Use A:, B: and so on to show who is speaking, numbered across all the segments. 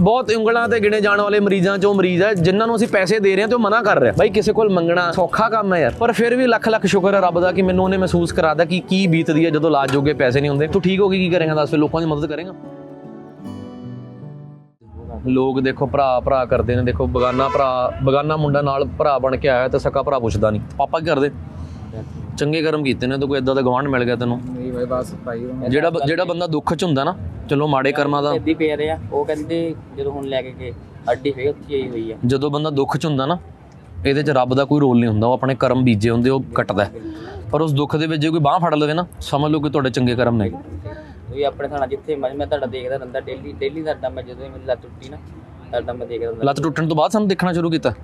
A: ਬਹੁਤ ਉਂਗਲਾਂ ਤੇ ਗਿਣੇ ਜਾਣ ਵਾਲੇ ਮਰੀਜ਼ਾਂ ਚੋਂ ਮਰੀਜ਼ ਹੈ ਜਿਨ੍ਹਾਂ ਨੂੰ ਅਸੀਂ ਪੈਸੇ ਦੇ ਰਹੇ ਹਾਂ ਤੇ ਉਹ ਮਨਾ ਕਰ ਰਿਹਾ। ਬਾਈ ਕਿਸੇ ਕੋਲ ਮੰਗਣਾ ਸੌਖਾ ਕੰਮ ਹੈ ਯਾਰ। ਪਰ ਫਿਰ ਵੀ ਲੱਖ ਲੱਖ ਸ਼ੁਕਰ ਹੈ ਰੱਬ ਦਾ ਕਿ ਮੈਨੂੰ ਉਹਨੇ ਮਹਿਸੂਸ ਕਰਾਦਾ ਕਿ ਕੀ ਬੀਤਦੀ ਹੈ ਜਦੋਂ ਇਲਾਜ ਜੋਗੇ ਪੈਸੇ ਨਹੀਂ ਹੁੰਦੇ। ਤੂੰ ਠੀਕ ਹੋ ਗਈ ਕੀ ਕਰੇਗਾ ਦੱਸ ਫਿਰ ਲੋਕਾਂ ਦੀ ਮਦਦ ਕਰੇਗਾ? ਲੋਕ ਦੇਖੋ ਭਰਾ ਭਰਾ ਕਰਦੇ ਨੇ। ਦੇਖੋ ਬਗਾਨਾ ਭਰਾ ਬਗਾਨਾ ਮੁੰਡਾ ਨਾਲ ਭਰਾ ਬਣ ਕੇ ਆਇਆ ਤੇ ਸਕਾ ਭਰਾ ਪੁੱਛਦਾ ਨਹੀਂ। ਪਾਪਾ ਕੀ ਕਰਦੇ? ਚੰਗੇ ਕਰਮ ਕੀਤੇ ਨੇ ਤਾਂ ਕੋਈ ਇਦਾਂ ਦਾ ਗਵਾਂਢ ਮਿਲ ਗਿਆ ਤੈਨੂੰ।
B: ਨਹੀਂ ਬਾਈ ਬਸ ਭਾਈ
A: ਜਿਹੜਾ ਜਿਹੜਾ ਬੰਦਾ ਦੁੱਖ ਚ ਹੁੰਦਾ ਨਾ ਚਲੋ ਮਾੜੇ ਕਰਮਾਂ ਦਾ।
C: ਇੱਦੀ ਪਏ ਰਹੇ ਉਹ ਕਹਿੰਦੇ ਜਦੋਂ ਹੁਣ ਲੈ ਕੇ ਗਏ ਅੱਡੀ ਫੇਰ ਉੱਥੇ ਆਈ ਹੋਈ ਆ।
A: ਜਦੋਂ ਬੰਦਾ ਦੁੱਖ ਚ ਹੁੰਦਾ ਨਾ ਇਹਦੇ ਚ ਰੱਬ ਦਾ ਕੋਈ ਰੋਲ ਨਹੀਂ ਹੁੰਦਾ ਉਹ ਆਪਣੇ ਕਰਮ ਬੀਜੇ ਹੁੰਦੇ ਉਹ ਕੱਟਦਾ ਹੈ। ਪਰ ਉਸ ਦੁੱਖ ਦੇ ਵਿੱਚ ਜੇ ਕੋਈ ਬਾਹ ਫੜ ਲਵੇ ਨਾ ਸਮਝ ਲਓ ਕਿ ਤੁਹਾਡੇ ਚੰਗੇ ਕਰਮ ਨੇ।
C: ਤੁਸੀਂ ਆਪਣੇ ਥਾਣਾ ਜਿੱਥੇ ਮੈਂ ਮੈਂ ਤੁਹਾਡਾ ਦੇਖਦਾ ਰਹਿੰਦਾ ਡੇਲੀ ਡੇਲੀ ਤੁਹਾਡਾ ਮੈਂ ਜਦੋਂ ਹੀ ਮੇਰੀ ਲੱਤ ਟੁੱਟੀ ਨਾ ਤੁਹਾਡਾ ਮੈਂ ਦੇਖਦਾ ਰਹਿੰਦਾ।
A: ਲੱਤ ਟੁੱਟਣ ਤੋਂ ਬਾਅਦ ਸਾਨੂੰ ਦੇਖਣਾ ਸ਼ੁਰੂ ਕੀਤਾ?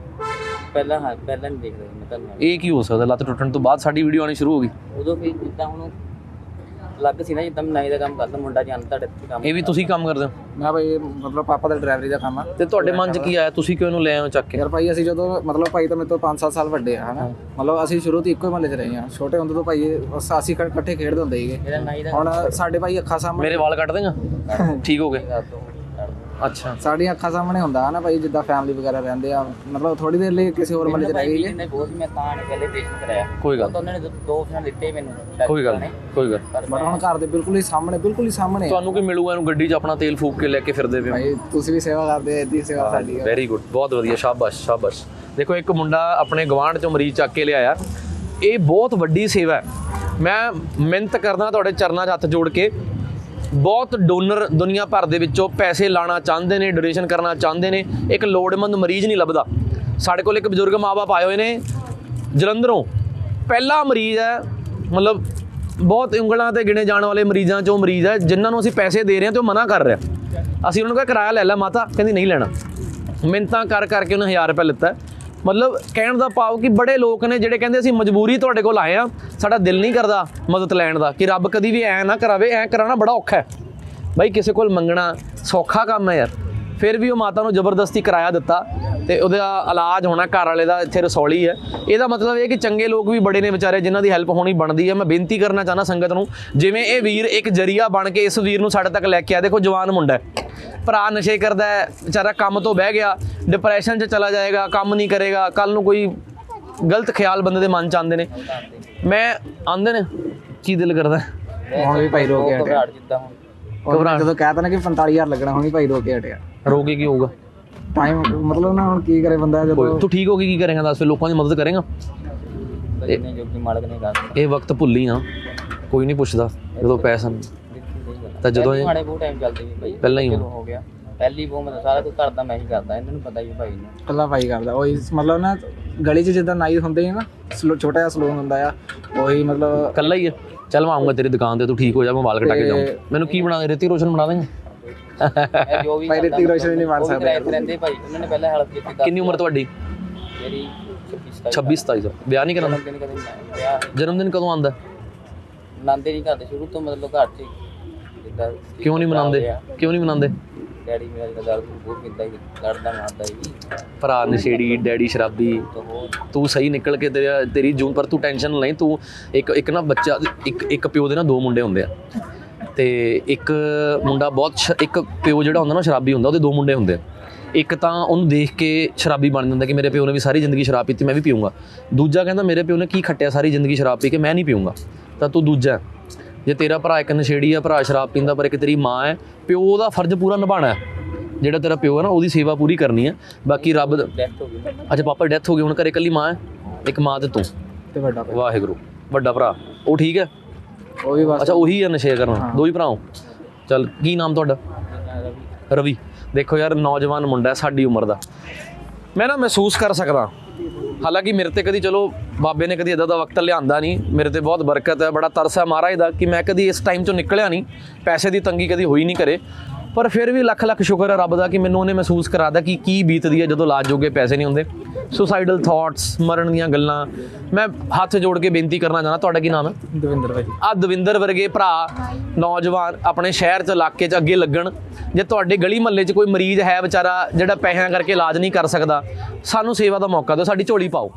C: ਪਹਿਲਾਂ ਹਾਂ ਪਹਿਲਾਂ ਨਹੀਂ ਦੇਖਦਾ ਮੈਂ ਤੁਹਾਨੂੰ।
A: ਇਹ ਕੀ ਹੋ ਸਕਦਾ ਲੱਤ ਟੁੱਟਣ ਤੋਂ ਬਾਅਦ ਸਾਡੀ ਵੀਡੀਓ ਆਣੀ ਸ਼ੁਰੂ ਹੋ ਗਈ?
C: ਉਦੋਂ ਵੀ ਜਿੱਦਾਂ ਹੁਣ ਲੱਗ ਸੀ ਨਾ ਜਿੱਦਾਂ ਮੈਂ ਨਾਈ ਦਾ ਕੰਮ ਕਰਦਾ ਮੁੰਡਾ ਜਾਂਦਾ ਤੁਹਾਡੇ ਇੱਥੇ ਕੰਮ
A: ਇਹ ਵੀ ਤੁਸੀਂ ਕੰਮ ਕਰਦੇ ਹੋ?
B: ਮੈਂ ਭਾਈ ਮਤਲਬ ਪਾਪਾ ਦਾ ਡਰਾਈਵਰੀ ਦਾ ਕੰਮ ਆ।
A: ਤੇ ਤੁਹਾਡੇ ਮਨ ਚ ਕੀ ਆਇਆ? ਤੁਸੀਂ ਕਿਉਂ ਇਹਨੂੰ ਲੈ ਆਏ ਹੋ ਚੱਕ ਕੇ?
B: ਯਾਰ ਭਾਈ ਅਸੀਂ ਜਦੋਂ ਮਤਲਬ ਭਾਈ ਤਾਂ ਮੇਰੇ ਤੋਂ 5-7 ਸਾਲ ਵੱਡੇ ਆ ਹਨਾ? ਮਤਲਬ ਅਸੀਂ ਸ਼ੁਰੂ ਤੋਂ ਇੱਕੋ ਹੀ ਮਹੱਲੇ 'ਚ ਰਹੇ ਆ ਛੋਟੇ ਹੁੰਦੇ ਤੋਂ ਭਾਈ ਬਸ ਅਸੀਂ ਇਕੱਠੇ ਇਕੱਠੇ ਖੇਡਦੇ ਹੁੰਦੇ ਸੀਗੇ।
C: ਮੇਰਾ ਨਾਈ ਦਾ
B: ਹੁਣ ਸਾਡੇ ਭਾਈ ਅੱਖਾਂ ਸਾਹਮਣੇ
A: ਮੇਰੇ ਵਾਲ ਕੱਟ ਦੇਗਾ? ਠੀਕ ਹੋ ਗਏ। ਅੱਛਾ।
B: ਸਾਡੀਆਂ ਅੱਖਾਂ ਸਾਹਮਣੇ ਹੁੰਦਾ ਨਾ ਭਾਈ ਜਿੱਦਾਂ ਫੈਮਿਲੀ ਵਗੈਰਾ ਰਹਿੰਦੇ ਆ। ਮਤਲਬ ਥੋੜੀ ਦੇਰ ਲਈ ਕਿਸੇ ਹੋਰ ਮਹੱਲੇ 'ਚ ਰਹਿ ਗਏ
C: ਨੇ ਬਹੁਤ ਮੈਂ ਤਾਂ ਨੇ ਪਹਿਲੇ ਦੇਸ਼ ਕਰਾਇਆ।
A: ਕੋਈ ਗੱਲ
C: ਤਾਂ ਉਹਨਾਂ ਨੇ ਦੋ- ਫੋਨ ਦਿੱਤੇ ਮੈਨੂੰ
A: ਕੋਈ ਗੱਲ ਨਹੀਂ ਕੋਈ ਗੱਲ
C: ਪਰ
B: ਬਟ ਹੁਣ ਘਰ ਦੇ ਬਿਲਕੁਲ ਹੀ ਸਾਹਮਣੇ ਬਿਲਕੁਲ ਹੀ ਸਾਹਮਣੇ।
A: ਤੁਹਾਨੂੰ ਕੀ ਮਿਲੂਗਾ ਇਹਨੂੰ ਗੱਡੀ 'ਚ ਆਪਣਾ ਤੇਲ ਫੂਕ ਕੇ ਲੈ ਕੇ ਫਿਰਦੇ ਪਿਓ
B: ਭਾਈ ਤੁਸੀਂ ਵੀ ਸੇਵਾ ਕਰਦੇ ਐਦੀ ਸੇਵਾ ਸਾਡੀ।
A: ਵੈਰੀ ਗੁੱਡ ਬਹੁਤ ਵਧੀਆ ਸ਼ਾਬਾਸ਼ ਸ਼ਾਬਾਸ਼। ਦੇਖੋ ਇੱਕ ਮੁੰਡਾ ਆਪਣੇ ਗਵਾਂਢ ਚੋਂ ਮਰੀਜ਼ ਚੱਕ ਕੇ ਲਿਆਇਆ। ਇਹ ਬਹੁਤ ਵੱਡੀ ਸੇਵਾ ਹੈ। ਮੈਂ ਮਿਹਨਤ ਕਰਦਾ ਤੁਹਾਡੇ ਚਰਨਾਂ 'ਚ ਹੱਥ ਜੋੜ ਕੇ। ਬਹੁਤ ਡੋਨਰ ਦੁਨੀਆ ਭਰ ਦੇ ਵਿੱਚੋਂ ਪੈਸੇ ਲਾਣਾ ਚਾਹੁੰਦੇ ਨੇ ਡੋਨੇਸ਼ਨ ਕਰਨਾ ਚਾਹੁੰਦੇ ਨੇ, ਇੱਕ ਲੋੜਮੰਦ ਮਰੀਜ਼ ਨਹੀਂ ਲੱਭਦਾ। ਸਾਡੇ ਕੋਲ ਇੱਕ ਬਜ਼ੁਰਗ ਮਾਪੇ ਆਏ ਹੋਏ ਨੇ, ਜਲੰਧਰੋਂ। ਪਹਿਲਾ ਮਰੀਜ਼ ਹੈ, ਮਤਲਬ ਬਹੁਤ ਉਂਗਲਾਂ ਤੇ ਗਿਣੇ ਜਾਣ ਵਾਲੇ ਮਰੀਜ਼ਾਂ ਚੋਂ ਮਰੀਜ਼ ਹੈ, ਜਿਨ੍ਹਾਂ ਨੂੰ ਅਸੀਂ ਪੈਸੇ ਦੇ ਰਹੇ ਹਾਂ ਤੇ ਉਹ ਮਨਾ ਕਰ ਰਿਹਾ। ਅਸੀਂ ਉਹਨਾਂ ਨੂੰ ਕਿਹਾ, ਕਿਰਾਇਆ ਲੈ ਲੈ ਮਾਤਾ, ਕਹਿੰਦੀ ਨਹੀਂ ਲੈਣਾ। ਮਿੰਤਾਂ ਕਰ ਕਰਕੇ ਉਹਨੇ 1000 ਰੁਪਏ ਲਿੱਤਾ। ਮਤਲਬ ਕਹਿਣ ਦਾ ਭਾਵ ਕਿ ਬੜੇ ਲੋਕ ਨੇ ਜਿਹੜੇ ਕਹਿੰਦੇ ਅਸੀਂ ਮਜਬੂਰੀ ਤੁਹਾਡੇ ਕੋਲ ਆਏ ਆ, ਸਾਡਾ ਦਿਲ ਨਹੀਂ ਕਰਦਾ ਮਦਦ ਲੈਣ ਦਾ, ਕਿ ਰੱਬ ਕਦੀ ਵੀ ਐ ਨਾ ਕਰਾਵੇ, ਐ ਕਰਾਣਾ ਬੜਾ ਔਖਾ ਹੈ। ਬਾਈ, ਕਿਸੇ ਕੋਲ ਮੰਗਣਾ ਸੌਖਾ ਕੰਮ ਹੈ ਯਾਰ। ਫਿਰ ਵੀ ਉਹ ਮਾਤਾ ਨੂੰ ਜ਼ਬਰਦਸਤੀ ਕਿਰਾਇਆ ਦਿੱਤਾ ਤੇ ਉਹਦਾ ਇਲਾਜ ਹੋਣਾ ਘਰ ਵਾਲੇ ਦਾ, ਇੱਥੇ ਰਸੌਲੀ ਹੈ। ਇਹਦਾ ਮਤਲਬ ਇਹ ਕਿ ਚੰਗੇ ਲੋਕ ਵੀ ਬੜੇ ਨੇ ਵਿਚਾਰੇ, ਜਿਨ੍ਹਾਂ ਦੀ ਹੈਲਪ ਹੋਣੀ ਬਣਦੀ ਹੈ। ਮੈਂ ਬੇਨਤੀ ਕਰਨਾ ਚਾਹਨਾ ਸੰਗਤ ਨੂੰ, ਜਿਵੇਂ ਇਹ ਵੀਰ ਇੱਕ ਜਰੀਆ ਬਣ ਕੇ ਇਸ ਵੀਰ ਨੂੰ ਸਾਡੇ ਤੱਕ ਲੈ ਕੇ ਆ ਦੇਖੋ ਜਵਾਨ ਮੁੰਡਾ ਹੈ। ਭਰਾ ਨਸ਼ੇ ਕਰਦਾ ਹੈ ਵਿਚਾਰਾ ਕੰਮ ਤੋਂ ਬਹਿ ਗਿਆ ਡਿਪਰੈਸ਼ਨ 'ਚ ਚਲਾ ਜਾਏਗਾ ਕੰਮ ਨਹੀਂ ਕਰੇਗਾ ਕੱਲ ਨੂੰ ਕੋਈ ਗਲਤ ਖਿਆਲ ਬੰਦੇ ਦੇ ਮਨ 'ਚ ਆਉਂਦੇ ਨੇ। ਮੈਂ ਆਉਂਦੇ ਨੇ ਕੀ ਦਿਲ ਕਰਦਾ?
B: ਹੁਣ ਵੀ ਭਾਈ ਰੋ ਕੇ ਹਟਿਆ।
C: ਜਿੱਦਾਂ ਹੁਣ।
B: ਘਬਰਾਹਟ। ਜਦੋਂ ਕਹਿਤਾ ਨਾ ਕਿ 45000 ਲੱਗਣਾ ਹੁਣ ਵੀ ਭਾਈ ਰੋ ਕੇ ਹਟਿਆ।
A: ਰੋ ਕੇ ਕੀ ਹੋਊਗਾ?
B: ਟਾਈਮ ਮਤਲਬ ਨਾ ਹੁਣ ਕੀ ਕਰੇ ਬੰਦਾ ਜਦੋਂ
A: ਤੂੰ ਠੀਕ ਹੋ ਕੇ ਕੀ ਕਰੇਗਾ ਦੱਸ ਫਿਰ ਲੋਕਾਂ ਦੀ ਮਦਦ ਕਰੇਗਾ?
C: ਮਾਲਕ ਨੇ
A: ਇਹ ਵਕਤ ਭੁੱਲੀ ਨਾ ਕੋਈ ਨਹੀਂ ਪੁੱਛਦਾ ਜਦੋਂ ਪੈਸਾ ਤਾਂ ਜਦੋਂ ਇਹ
C: ਮਾੜੇ ਬਹੁਤ ਟਾਈਮ ਚੱਲਦੇ ਵੀ ਭਾਈ
A: ਪਹਿਲਾਂ ਹੀ
C: ਚਲੋ ਹੋ ਗਿਆ। ਪਹਿਲੀ ਬਹੁਤ ਮਤਲਬ ਸਾਰਾ ਕੁਝ ਕਰਦਾ ਮੈਂ ਹੀ ਕਰਦਾ ਇਹਨਾਂ ਨੂੰ ਪਤਾ ਹੀ ਆ ਭਾਈ ਨੂੰ।
B: ਕੱਲਾ ਭਾਈ ਕਰਦਾ ਉਹੀ ਮਤਲਬ ਨਾ ਗਲੀ 'ਚ ਜਿੱਦਾਂ ਨਾਈ ਹੁੰਦੇ ਨੇ ਨਾ ਸਲੋ- ਛੋਟਾ ਜਿਹਾ ਸਲੂਨ ਹੁੰਦਾ ਆ ਉਹੀ ਮਤਲਬ
A: ਕੱਲਾ ਹੀ ਹੈ ਚੱਲ ਮੈਂ ਆਉਂਗਾ ਤੇਰੀ ਦੁਕਾਨ ਤੇ ਤੂੰ ਠੀਕ ਹੋ ਜਾ ਮੈਂ ਵਾਲ ਕਟਾ ਕੇ ਜਾਊਂ ਮੈਨੂੰ ਕੀ ਬਣਾ ਦੇ ਰਿਤੀ ਰੋਸ਼ਨ ਬਣਾ ਦੇਂਗੇ
C: ਮੈਂ ਜੋ ਵੀ
B: ਭਾਈ ਰਿਤਿਕ ਰੋਸ਼ਨ ਨਹੀਂ
C: ਉਹ ਵੀ
B: ਸਕਦਾ।
C: ਕਿਰਾਏ ਤੇ ਰਹਿੰਦੇ ਭਾਈ ਉਹਨਾਂ ਨੇ ਪਹਿਲਾਂ ਹੈਲਪ ਕੀਤੀ
A: ਕਿੰਨੀ ਉਮਰ ਤੁਹਾਡੀ?
C: ਮੇਰੀ 26
A: 26 27 ਸਾਲ। ਵਿਆਹ ਨਹੀਂ ਕਰਾਉਂਦਾ
C: ਦਿਨ ਕਦੇ ਮੈਂ ਵਿਆਹ
A: ਜਨਮ ਦਿਨ ਕਦੋਂ ਆਉਂਦਾ?
C: ਮਨਾਉਂਦੇ ਨਹੀਂ ਕਰਦੇ ਸ਼ੁਰੂ ਤੋਂ ਮਤਲਬ ਘਰ 'ਚ ਹੀ।
A: ਕਿਉਂ ਨਹੀਂ ਮਨਾਉਂਦੇ? ਕਿਉਂ ਨਹੀਂ ਮਨਾਉਂਦੇ?
C: ਡੈਡੀ ਮੇਰਾ ਜਿਹੜਾ ਦਾਰੂ ਬਹੁਤ ਪੀਂਦਾ ਸੀ ਲੜਦਾ ਮਾਰਦਾ ਸੀ।
A: ਭਰਾ ਨਸ਼ੇੜੀ ਡੈਡੀ ਸ਼ਰਾਬੀ।
C: ਤਾਂ
A: ਸਹੀ ਨਿਕਲ ਕੇ ਤੇਰਾ ਤੇਰੀ ਜੂਨ ਪਰ ਤੂੰ ਟੈਨਸ਼ਨ ਲਈ ਤੂੰ ਇੱਕ ਇੱਕ ਨਾ ਬੱਚਾ ਇੱਕ ਇੱਕ ਪਿਓ ਦੇ ਨਾ ਦੋ ਮੁੰਡੇ ਹੁੰਦੇ ਆ। ਤੇ ਇੱਕ ਮੁੰਡਾ ਬਹੁਤ ਇੱਕ ਪਿਓ ਜਿਹੜਾ ਹੁੰਦਾ ਨਾ ਸ਼ਰਾਬੀ ਹੁੰਦਾ ਉਹਦੇ ਦੋ ਮੁੰਡੇ ਹੁੰਦੇ ਆ। ਇੱਕ ਤਾਂ ਉਹਨੂੰ ਦੇਖ ਕੇ ਸ਼ਰਾਬੀ ਬਣ ਜਾਂਦਾ ਕਿ ਮੇਰੇ ਪਿਓ ਨੇ ਵੀ ਸਾਰੀ ਜ਼ਿੰਦਗੀ ਸ਼ਰਾਬ ਪੀਤੀ ਮੈਂ ਵੀ ਪੀਊਂਗਾ। ਦੂਜਾ ਕਹਿੰਦਾ ਮੇਰੇ ਪਿਓ ਨੇ ਕੀ ਖੱਟਿਆ ਸਾਰੀ ਜ਼ਿੰਦਗੀ ਸ਼ਰਾਬ ਪੀ ਕੇ ਮੈਂ ਨਹੀਂ ਪੀਊਂਗਾ। ਤਾਂ ਤੂੰ ਦੂਜਾ। ਹੈ। ਜੇ ਤੇਰਾ ਭਰਾ ਇੱਕ ਨਸ਼ੇੜੀ ਆ ਭਰਾ ਸ਼ਰਾਬ ਪੀਂਦਾ ਪਰ ਇੱਕ ਤੇਰੀ ਮਾਂ ਹੈ ਪਿਓ ਦਾ ਫਰਜ਼ ਪੂਰਾ ਨਿਭਾਉਣਾ ਹੈ। ਜਿਹੜਾ ਤੇਰਾ ਪਿਓ ਹੈ ਨਾ ਉਹਦੀ ਸੇਵਾ ਪੂਰੀ ਕਰਨੀ ਹੈ। ਬਾਕੀ ਰੱਬ ਦਾ-
C: ਡੈਥ ਹੋ ਗਈ
A: ਅੱਛਾ ਪਾਪਾ ਡੈਥ ਹੋ ਗਈ ਹੁਣ ਘਰੇ ਇਕੱਲੀ ਮਾਂ ਹੈ? ਇੱਕ ਮਾਂ ਤੇ ਤੂੰ।
B: ਤੇ ਵੱਡਾ ਭਾਈ
A: ਵਾਹਿਗੁਰੂ। ਵੱਡਾ ਭਰਾ। ਉਹ ਠੀਕ ਹੈ?
B: ਉਹ ਵੀ ਬਸ।
A: ਅੱਛਾ ਉਹੀ ਹੈ ਨਸ਼ੇ ਕਰਨ। ਦੋ ਹੀ ਭਰਾ ਹੋ। ਚੱਲ ਕੀ ਨਾਮ ਤੁਹਾਡਾ? ਰਵੀ। ਦੇਖੋ ਯਾਰ ਨੌਜਵਾਨ ਮੁੰਡਾ ਸਾਡੀ ਉਮਰ ਦਾ। ਮੈਂ ਨਾ ਮਹਿਸੂਸ ਕਰ ਸਕਦਾ। ਹਾਲਾਂਕਿ ਮੇਰੇ ਤੇ ਕਦੀ, ਚਲੋ, ਬਾਬੇ ਨੇ ਕਦੀ ਇਦਾਂ ਦਾ ਵਕਤ ਲਿਆਂਦਾ ਨਹੀਂ। ਮੇਰੇ ਤੇ ਬਹੁਤ ਬਰਕਤ ਹੈ, ਬੜਾ ਤਰਸ ਹੈ ਮਹਾਰਾਜ ਦਾ ਕਿ ਮੈਂ ਕਦੀ ਇਸ ਟਾਈਮ ਚੋਂ ਨਿਕਲਿਆ ਨਹੀਂ। ਪੈਸੇ ਦੀ ਤੰਗੀ ਕਦੀ ਹੋਈ ਨਹੀਂ ਕਰੇ ਪਰ ਫਿਰ ਵੀ ਲੱਖ ਲੱਖ ਸ਼ੁਕਰ ਹੈ ਰੱਬ ਦਾ ਕਿ ਮੈਨੂੰ ਉਹਨੇ ਮਹਿਸੂਸ ਕਰਾਦਾ ਕਿ ਕੀ ਬੀਤਦੀ ਹੈ ਜਦੋਂ ਇਲਾਜ ਜੋਗੇ ਪੈਸੇ ਨਹੀਂ ਹੁੰਦੇ। ਸੁਸਾਈਡਲ ਥਾਟਸ ਮਰਨ ਦੀਆਂ ਗੱਲਾਂ। ਮੈਂ ਹੱਥ ਜੋੜ ਕੇ ਬੇਨਤੀ ਕਰਨਾ ਚਾਹੁੰਦਾ ਤੁਹਾਡਾ ਕੀ ਨਾਮ ਹੈ?
B: ਦਵਿੰਦਰ ਭਾਈ।
A: ਆ ਦਵਿੰਦਰ ਵਰਗੇ ਭਰਾ ਨੌਜਵਾਨ ਆਪਣੇ ਸ਼ਹਿਰ ਚ ਇਲਾਕੇ ਚ ਅੱਗੇ ਲੱਗਣ। ਜੇ ਤੁਹਾਡੇ ਗਲੀ ਮਹੱਲੇ ਚ ਕੋਈ ਮਰੀਜ਼ ਹੈ ਵਿਚਾਰਾ ਜਿਹੜਾ ਪੈਸਿਆਂ ਕਰਕੇ ਇਲਾਜ ਨਹੀਂ ਕਰ ਸਕਦਾ ਸਾਨੂੰ ਸੇਵਾ ਦਾ ਮੌਕਾ ਦਿਓ ਸਾਡੀ ਝੋਲੀ ਪਾਓ।